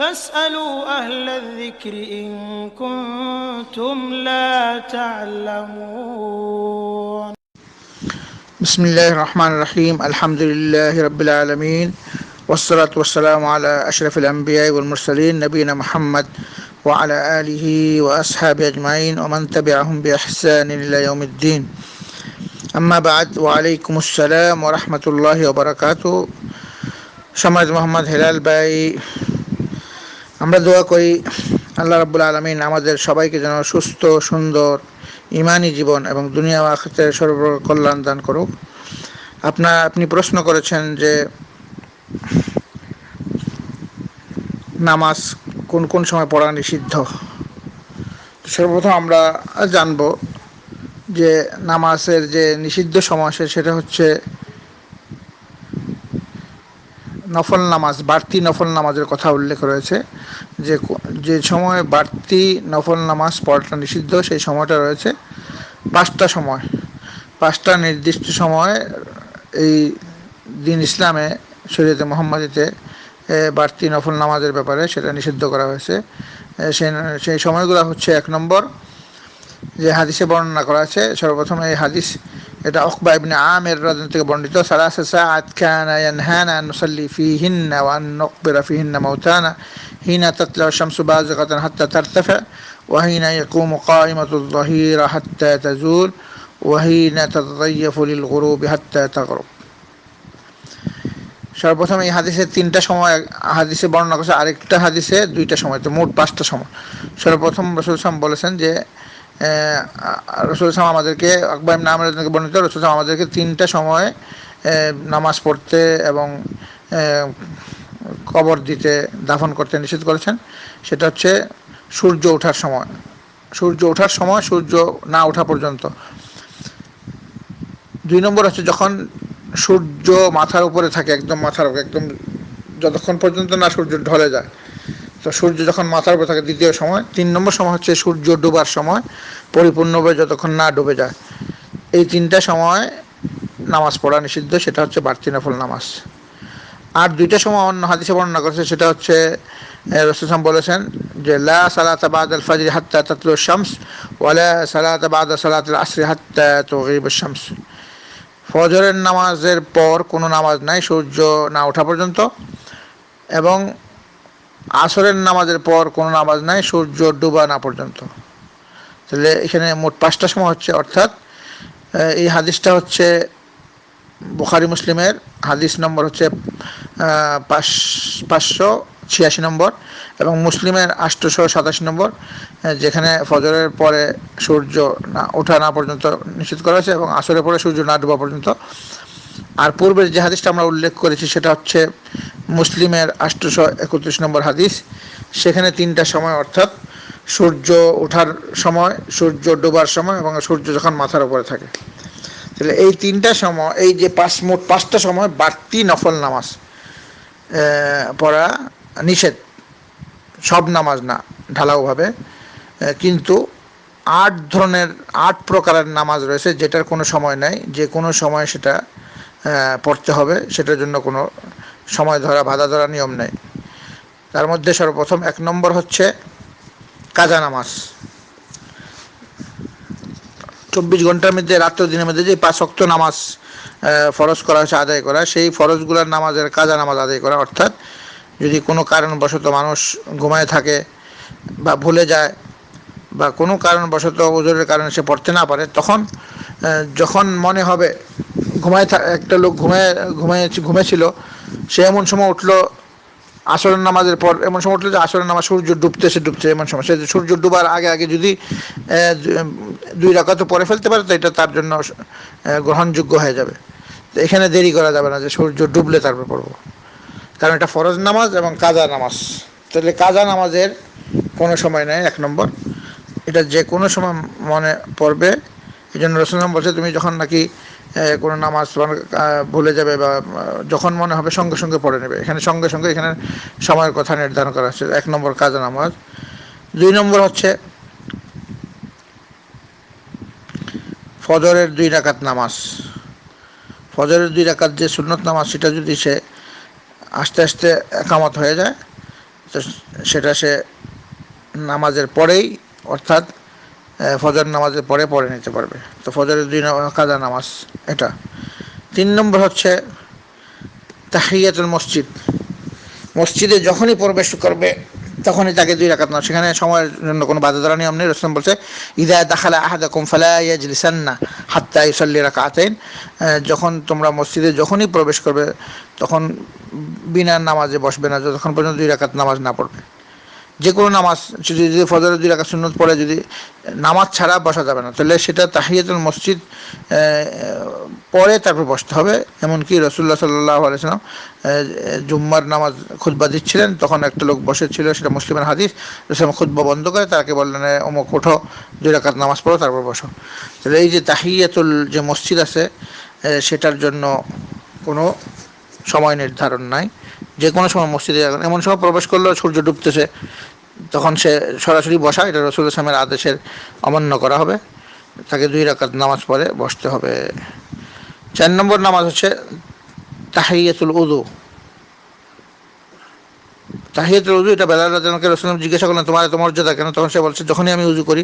فاسألوا أهل الذكر إن كنتم لا تعلمون. بسم الله الرحمن الرحيم. الحمد لله رب العالمين. والصلاة والسلام على أشرف الأنبياء والمرسلين نبينا محمد وعلى آله وأصحابه أجمعين ومن تبعهم بإحسان إلى يوم الدين. أما بعد وعليكم السلام ورحمة الله وبركاته. شمد محمد هلال باي আমরা দোয়া করি আল্লাহ রাব্বুল আলমিন আমাদের সবাইকে যেন সুস্থ, সুন্দর, ইমানি জীবন এবং দুনিয়া আখতে সর্ব কল্যাণ দান করুক। আপনার, আপনি প্রশ্ন করেছেন যে নামাজ কোন কোন সময় পড়া নিষিদ্ধ? সর্বপ্রথম আমরা জানব যে নামাজের যে নিষিদ্ধ সময় সেটা হচ্ছে নফল নামাজ, বাড়তি নফল নামাজের কথা উল্লেখ রয়েছে, যে যে সময় বাড়তি নফল নামাজ পড়াটা নিষিদ্ধ, সেই সময়টা রয়েছে পাঁচটা সময়। পাঁচটা নির্দিষ্ট সময় এই দিন ইসলামে শরীয়তে মোহাম্মদীতে বাড়তি নফল নামাজের ব্যাপারে সেটা নিষিদ্ধ করা হয়েছে। সেই সেই সময়গুলো হচ্ছে এক নম্বর, যে হাদিসে বর্ণনা করা আছে, সর্বপ্রথম এই হাদিস এটা অকবা ইবনে আমের রাজন থেকে বর্ণিত সালাসা সাআত কানা ইয়ানহানা আন নুসাল্লি ফিহিন্না ওয়া আন নুকবিরা ফিহিন্না মাউতানা হিনা তাতলা শামসু বাযিগাতান হাত্তা তারতাফা ওয়া হিনা ইয়াকুমু কায়িমাতু যাহিরা হাত্তা তাজুল ওয়া হিনা তাতাযায়্যাফু লিল গুরুবি হাত্তা তাগরুব সর্বপ্রথম এই হাদিসে তিনটা সময় হাদিসে বর্ণনা করছে আরেকটা হাদিসে দুইটা সময় তো মোট পাঁচটা সময় সর্বপ্রথম রসুল সাম বলেছেন যে রসুল সাম আমাদেরকে, আকবর নামের বর্ণিত, রসুল আমাদেরকে তিনটা সময় নামাজ পড়তে এবং কবর দিতে দাফন করতে নিষেধ করেছেন। সেটা হচ্ছে সূর্য ওঠার সময়। সূর্য ওঠার সময় সূর্য না ওঠা পর্যন্ত। দুই নম্বর হচ্ছে যখন সূর্য মাথার উপরে থাকে, একদম মাথার উপরে, একদম যতক্ষণ পর্যন্ত না সূর্য ঢলে যায়। তো সূর্য যখন মাথার উপরে থাকে দ্বিতীয় সময়, তিন নম্বর সময় হচ্ছে সূর্য ডুবার সময় পরিপূর্ণভাবে যতক্ষণ না ডুবে যায়। এই তিনটা সময় নামাজ পড়া নিষিদ্ধ, সেটা হচ্ছে বাড়তি নফল নামাজ। আর দুইটা সময় অন্য হাদিসে বর্ণনা করেছে, সেটা হচ্ছে রসুলাম বলেছেন যে, লা সালাত বাদ আল ফজর হাত্তা তাতলু শামস ওয়ালা সালাত বাদ সালাত আসরি হাত্তা তগিব শামস। ফজরের নামাজের পর কোনো নামাজ নাই, সূর্য না ওঠা পর্যন্ত। এবং আসরের নামাজের পর কোনো নামাজ নাই, সূর্য ডুবা না পর্যন্ত। তাহলে এখানে মোট পাঁচটা সময় হচ্ছে, অর্থাৎ এই হাদিসটা হচ্ছে বুখারি মুসলিমের, হাদিস নম্বর হচ্ছে পাঁচ, পাঁচশো ছিয়াশি নম্বর এবং মুসলিমের আষ্টশো সাতাশি নম্বর যেখানে ফজরের পরে সূর্য না, ওঠা না পর্যন্ত নিশ্চিত করা হয়েছে এবং আসরের পরে সূর্য না ডুবা পর্যন্ত আর পূর্বের যে হাদিসটা আমরা উল্লেখ করেছি, সেটা হচ্ছে মুসলিমের আষ্টশো একত্রিশ নম্বর হাদিস। সেখানে তিনটা সময়, অর্থাৎ সূর্য ওঠার সময়, সূর্য ডোবার সময় এবং সূর্য যখন মাথার উপরে থাকে। তাহলে এই তিনটা সময়, এই যে পাঁচ, মোট পাঁচটা সময় বাড়তি নফল নামাজ পড়া নিষেধ। সব নামাজ না, ঢালাওভাবে। কিন্তু আট ধরনের, আট প্রকারের নামাজ রয়েছে, যেটার কোনো সময় নাই। যে কোনো সময় সেটা পড়তে হবে, সেটার জন্য কোনো সময় ধরা, বাধা ধরা নিয়ম নেই। তার মধ্যে সর্বপ্রথম এক নম্বর হচ্ছে কাজা নামাজ। চব্বিশ ঘণ্টার মধ্যে রাত্র দিনের মধ্যে যে পাঁচ অক্ত নামাজ ফরজ করা হয়েছে, আদায় করা, সেই ফরজগুলোর নামাজের কাজা নামাজ আদায় করা, অর্থাৎ যদি কোনো কারণবশত মানুষ ঘুমায় থাকে বা ভুলে যায় বা কোনো কারণবশত ওজোরের কারণে সে পড়তে না পারে, তখন যখন মনে হবে ঘুমায় একটা লোক ঘুমায় ঘুমায় ঘুমেছিল, সে এমন সময় উঠল আসরের নামাজের পর, এমন সময় উঠল যে আসরের নামাজ সূর্য ডুবতেছে ডুবছে এমন সময়। সে সূর্য ডুবার আগে আগে যদি দুই রাকাত পরে ফেলতে পারে, তো এটা তার জন্য গ্রহণযোগ্য হয়ে যাবে। তো এখানে দেরি করা যাবে না যে সূর্য ডুবলে তারপর পড়ব। কারণ এটা ফরজ নামাজ এবং কাজা নামাজ। তাহলে কাজা নামাজের কোনো সময় নেই, এক নম্বর। এটা যে কোনো সময় মনে পড়বে। এই জন্য রসুলাম বলছে, তুমি যখন নাকি কোনো নামাজ ভুলে যাবে বা যখন মনে হবে সঙ্গে সঙ্গে পড়ে নেবে। এখানে সঙ্গে সঙ্গে এখানে সময়ের কথা নির্ধারণ করা হচ্ছে। এক নম্বর কাজা নামাজ। দুই নম্বর হচ্ছে ফজরের দুই রাকাত নামাজ। ফজরের দুই রাকাত যে সুন্নত নামাজ, সেটা যদি সে আস্তে আস্তে একামত হয়ে যায়, তো সেটা সে নামাজের পরেই, অর্থাৎ ফজর নামাজের পরে পড়ে নিতে পারবে। তো ফজরের দুই কাদা নামাজ এটা। তিন নম্বর হচ্ছে তাহিয়াতুল মসজিদ। মসজিদে যখনই প্রবেশ করবে, তখনই তাকে দুই রাকাত না সেখানে সময়ের জন্য কোনো বাধা ধরা নিয়ম নেই। রসলাম বলছে, ইদা দাখালা আহাদা কুমফালা ইয়াজলিসান্না হাত্তা ইসল্লি রাকাতেন যখন তোমরা মসজিদে যখনই প্রবেশ করবে, তখন বিনা নামাজে বসবে না, যতক্ষণ পর্যন্ত দুই রাকাত নামাজ না পড়বে। যে কোনো নামাজ, যদি যদি ফজরের দুই রাখা সুন্নত পড়ে যদি, নামাজ ছাড়া বসা যাবে না। তাহলে সেটা তাহিয়াতুল মসজিদ পরে তারপর বসতে হবে। এমনকি রসুল্লাহ সাল্লাহ আলাইসালাম জুম্মার নামাজ খুদ্া দিচ্ছিলেন। তখন একটা লোক বসেছিল, সেটা মুসলিমের হাদিস। রসলাম খুদ্া বন্ধ করে তাকে বললেন অমুক ওঠো, দুই রাকাত নামাজ পড়ো, তারপর বসো। তাহলে এই যে তাহিয়াতুল যে মসজিদ আছে সেটার জন্য কোনো সময় নির্ধারণ নাই। যে কোনো সময় মসজিদে যাবেন। এমন সময় প্রবেশ করলেও সূর্য ডুবতেছে। তখন সে সরাসরি বসা এটা রসুল ইসলামের আদেশের অমান্য করা হবে। তাকে দুই রাকাত নামাজ পড়ে বসতে হবে। চার নম্বর নামাজ হচ্ছে তাহিয়াতুল উদু তাহিয়াতুল উদু এটা বেলাল রাজনকে রসুলাম জিজ্ঞাসা করলেন, তোমার এত মর্যাদা কেন? তখন সে বলছে, যখনই আমি উজু করি,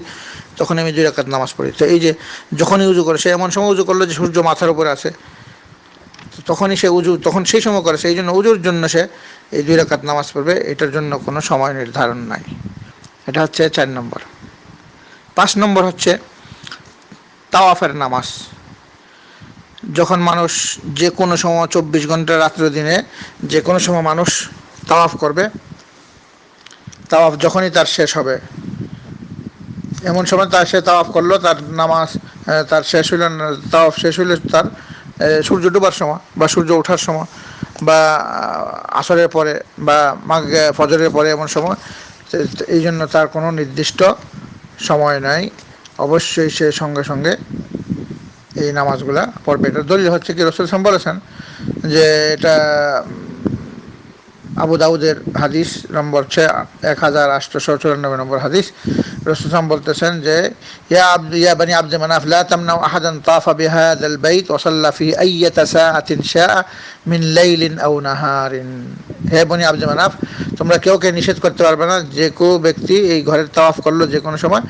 তখনই আমি দুই রাকাত নামাজ পড়ি। তো এই যে, যখনই উজু করে, সে এমন সময় উজু করল যে সূর্য মাথার উপরে আছে। তখনই সে উজু, তখন সেই সময় করে, সেই জন্য উজুর জন্য সে এই দুই রাকাত নামাজ পড়বে, এটার জন্য কোনো সময় নির্ধারণ নাই। এটা হচ্ছে চার নম্বর। পাঁচ নম্বর হচ্ছে তাওয়াফের নামাজ। যখন মানুষ যে কোনো সময় চব্বিশ ঘণ্টা রাত্র দিনে যে কোনো সময় মানুষ তাওয়াফ করবে, তাওয়াফ যখনই তার শেষ হবে। এমন সময় তার সে তাওয়াফ করল, তার নামাজ তার শেষ হইল, তাওয়াফ শেষ হইলে তার সূর্য ডুবার সময় বা সূর্য ওঠার সময় বা আসরের পরে বা মাঘ ফজরের পরে এমন সময় এই জন্য তার কোনো নির্দিষ্ট সময় নাই। অবশ্যই সে সঙ্গে সঙ্গে এই নামাজগুলা পড়বে। এটা দলিল হচ্ছে কি রসুল বলেছেন যে এটা আবু দাউদের হাদিস নম্বর হচ্ছে এক হাজার আটশোশো চুরানব্বই নম্বর হাদিস। রসুলাম বলতেছেন যে, ইয়া আব্দ, ইয়া বানি আব্দ মানাফ লা তামনাউ আহাদান তাফা বিহাদাল বাইত ওয়া সাল্লা ফি আইয়াতা সাআতিন শাআ মিন লাইলিন আও নাহারিন। হে বনি আব্দ মানাফ তোমরা কেউ কে নিষেধ করতে পারবে না, যে কেউ ব্যক্তি এই ঘরের তাওয়াফ করল যে কোনো সময়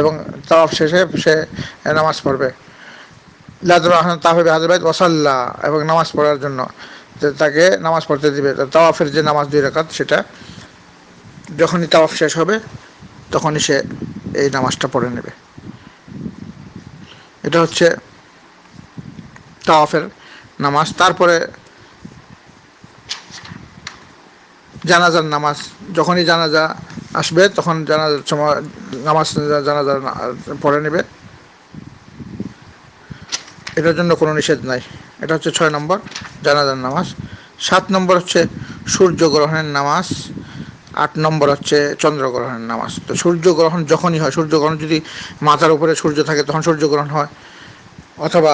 এবং তাওয়াফ শেষে সে নামাজ পড়বে। লাদুর আহমান তাফা বিহাদাল বাইত ওয়াসাল্লা এবং নামাজ পড়ার জন্য। তাকে নামাজ পড়তে দিবে। তাওয়াফের যে নামাজ দুই রাকাত, সেটা যখনই তাওয়াফ শেষ হবে, তখনই সে এই নামাজটা পড়ে নেবে। এটা হচ্ছে তাওয়াফের নামাজ। তারপরে জানাজার নামাজ। যখনই জানাজা আসবে, তখন জানাজার সময় নামাজ জানাজা পড়ে নেবে। এটার জন্য কোনো নিষেধ নাই। এটা হচ্ছে ছয় নম্বর, জানাজার নামাজ। সাত নম্বর হচ্ছে সূর্যগ্রহণের নামাজ। আট নম্বর হচ্ছে চন্দ্রগ্রহণের নামাজ। তো সূর্যগ্রহণ যখনই হয়, সূর্যগ্রহণ যদি মাথার উপরে সূর্য থাকে, তখন সূর্যগ্রহণ হয়। অথবা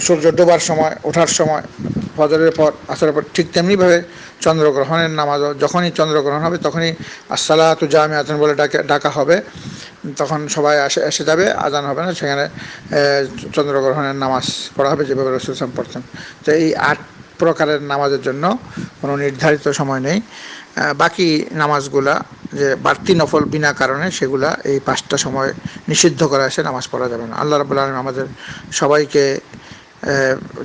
সূর্য ডোবার সময়, ওঠার সময়, ফজরের পর আসার পর, ঠিক তেমনিভাবে চন্দ্রগ্রহণের নামাজও যখনই চন্দ্রগ্রহণ হবে, তখনই আসসালাতু জামে আতন বলে ডাকে ডাকা হবে। তখন সবাই আসে, এসে যাবে, আজান হবে না, সেখানে চন্দ্রগ্রহণের নামাজ পড়া হবে যেভাবে রসুল ইসলাম পড়তেন। তো এই আট প্রকারের নামাজের জন্য কোনো নির্ধারিত সময় নেই। বাকি নামাজগুলা যে বাড়তি নফল বিনা কারণে সেগুলা এই পাঁচটা সময় নিষিদ্ধ করা আছে নামাজ পড়া যাবে না। আল্লাহ রাবুল আলম আমাদের সবাইকে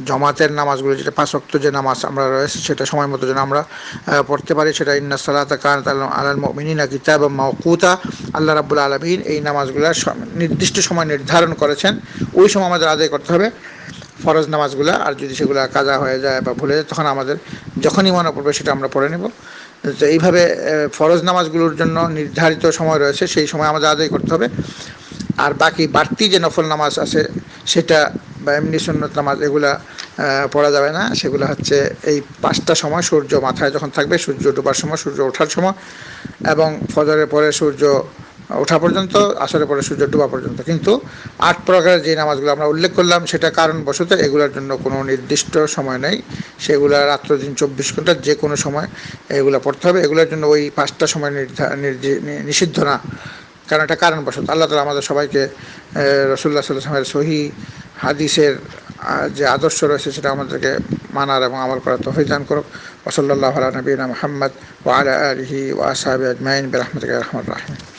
জমাতের নামাজগুলো, যেটা পাঁচ অক্ত যে নামাজ আমরা রয়েছে, সেটা সময় মতো যেন আমরা পড়তে পারি। সেটা ইন্না সালাতা কান আলাল মিনা কিতাব মাউকুতা আল্লাহ রাবুল আলমিন এই নামাজগুলো নির্দিষ্ট সময় নির্ধারণ করেছেন। ওই সময় আমাদের আদায় করতে হবে। ফরজ নামাজগুলো, আর যদি সেগুলো কাজা হয়ে যায় বা ভুলে যায়, তখন আমাদের যখনই মনে পড়বে সেটা আমরা পড়ে নেব। তো এইভাবে ফরজ নামাজগুলোর জন্য নির্ধারিত সময় রয়েছে, সেই সময় আমাদের আদায় করতে হবে। আর বাকি বাড়তি যে নফল নামাজ আছে, সেটা বা এমনি সুন্নত নামাজ এগুলা পড়া যাবে না। সেগুলো হচ্ছে এই পাঁচটা সময় সূর্য মাথায় যখন থাকবে, সূর্য ডোবার সময়, সূর্য ওঠার সময় এবং ফজরের পরে সূর্য ওঠা পর্যন্ত আসরে পরে সূর্য ডোবা পর্যন্ত। কিন্তু আট প্রকারের যে নামাজগুলো আমরা উল্লেখ করলাম, সেটা কারণবশত এগুলোর জন্য কোনো নির্দিষ্ট সময় নেই। সেগুলো রাত্র দিন চব্বিশ ঘণ্টার যে কোনো সময় এগুলো পড়তে হবে। এগুলোর জন্য ওই পাঁচটা সময় নিষিদ্ধ না। কারণ একটা কারণবশত আল্লাহ তালা আমাদের সবাইকে রসুল্লাহ সাল্লামের সহি হাদিসের যে আদর্শ রয়েছে সেটা আমাদেরকে মানার এবং আমল করার তো দান করুক। ওসল্লাহ আলা নবীনা মোহাম্মদ ওয়ালা আলহি ওয়াসাবি আজমাইন। বেরহমতিক রহমান। রাহিম